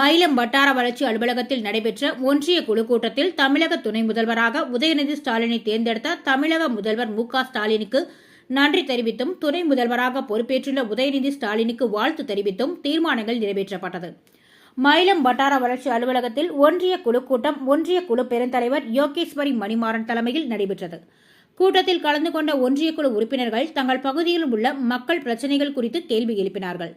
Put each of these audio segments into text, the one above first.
மயிலம் வட்டார வளர்ச்சி அலுவலகத்தில் நடைபெற்ற ஒன்றிய குழு கூட்டத்தில் தமிழக துணை முதல்வராக உதயநிதி ஸ்டாலினை தேர்ந்தெடுத்த தமிழக முதல்வர் மு ஸ்டாலினுக்கு நன்றி தெரிவித்தும் துணை முதல்வராக பொறுப்பேற்றுள்ள உதயநிதி ஸ்டாலினுக்கு வாழ்த்து தெரிவித்தும் தீர்மானங்கள் நிறைவேற்றப்பட்டது. மயிலம் வட்டார வளர்ச்சி அலுவலகத்தில் ஒன்றிய குழு கூட்டம் ஒன்றிய குழு பெருந்தலைவர் யோகேஸ்வரி மணிமாறன் தலைமையில் நடைபெற்றது. கூட்டத்தில் கலந்து கொண்ட ஒன்றிய குழு உறுப்பினர்கள் தங்கள் பகுதியில் உள்ள மக்கள் பிரச்சினைகள் குறித்து கேள்வி எழுப்பினார்கள்.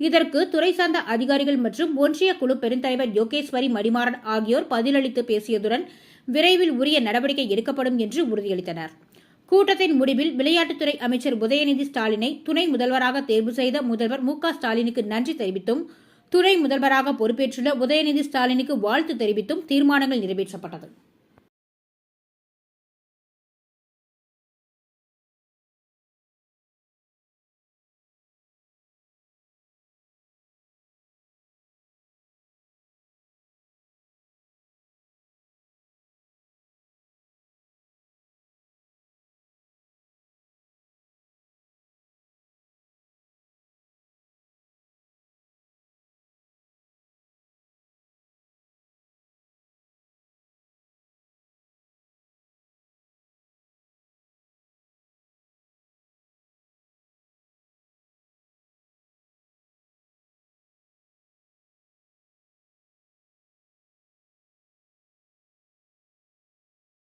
இதற்கு துறை சார்ந்த அதிகாரிகள் மற்றும் ஒன்றிய குழு பெருந்தலைவர் யோகேஸ்வரி மணிமாறன் ஆகியோர் பதிலளித்து பேசியதுடன் விரைவில் உரிய நடவடிக்கை எடுக்கப்படும் என்று உறுதியளித்தனர். கூட்டத்தின் முடிவில் விளையாட்டுத்துறை அமைச்சர் உதயநிதி ஸ்டாலினை துணை முதல்வராக தேர்வு செய்த முதல்வர் மு க ஸ்டாலினுக்கு நன்றி தெரிவித்தும் துணை முதல்வராக பொறுப்பேற்றுள்ள உதயநிதி ஸ்டாலினுக்கு வாழ்த்து தெரிவித்தும் தீர்மானங்கள் நிறைவேற்றப்பட்டது.